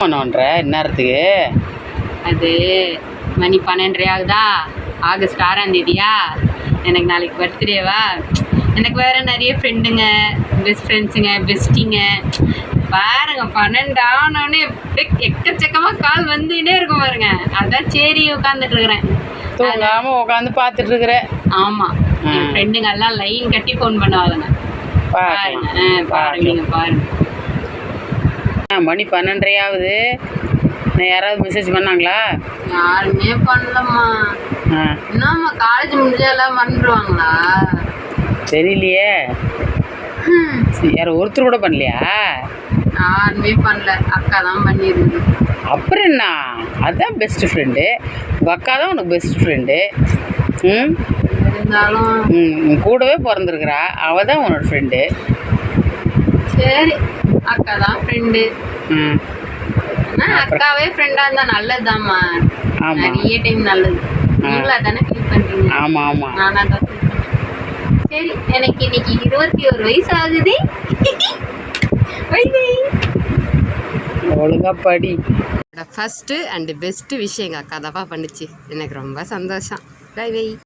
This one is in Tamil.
பண்ணுன்ற இந்நேரத்துக்கு? அது மணி பன்னெண்டரை ஆகுதா? ஆகஸ்ட் ஆறாம் தேதியா? எனக்கு நாளைக்கு பர்த்டேவா எனக்கு வேற நிறைய ஃப்ரெண்டுங்க பெஸ்ட் ஃப்ரெண்ட்ஸுங்க பெஸ்டிங்க பாருங்க பன்னெண்டு ஆனோடனே எக்கச்சக்கமாக கால் வந்துகிட்டே இருக்கும் பாருங்க. அதான் சரி உட்காந்துட்டு இருக்கிறேன். தூங்காம உட்காந்து பார்த்துட்டு இருக்கிற. ஆமாம் என் ஃப்ரெண்டுங்க எல்லாம் லைன் கட்டி ஃபோன் பண்ணுவாங்க பாருங்க ஆ, பாருங்க பாருங்க. மணி பன்னெண்டரை ஆகுது யாராவது மெசேஜ் பண்ணாங்களா? யாருமே பண்ணலம்மா. என்னம்மா காலேஜ் முடிஞ்சா எல்லாம் தெரியலையே. யாரும் ஒருத்தர் கூட பண்ணலையா? யாருமே பண்ணல. அக்கா தான் பண்ணியிருக்கு அப்புறம் என்ன? அதான் பெஸ்ட் ஃப்ரெண்டு உங்கள் அக்கா தான் உனக்கு பெஸ்ட் ஃப்ரெண்டு ம்? இருந்தாலும் கூடவே பிறந்திருக்கிறா. அவள் தான் உன்னோட ஃப்ரெண்டு சரி அக்கா தான் ஃப்ரெண்டு அக்காவே ஃப்ரெண்டாக இருந்தா நல்லதுதாம்மா. நிறைய டைம் நல்லது. நீங்களா தானே ஃபீல் பண்ணுறீங்க ஆமாம் ஆமாம் நானாக தான். சரி எனக்கு இன்னைக்கு இருபத்தி ஒரு வயசு ஆகுது. பை பை ஒழுங்கா படி. ஃபஸ்ட்டு அண்டு பெஸ்ட்டு விஷயம் எங்கள் அக்கா தாப்பா பண்ணுச்சு. எனக்கு ரொம்ப சந்தோஷம். By by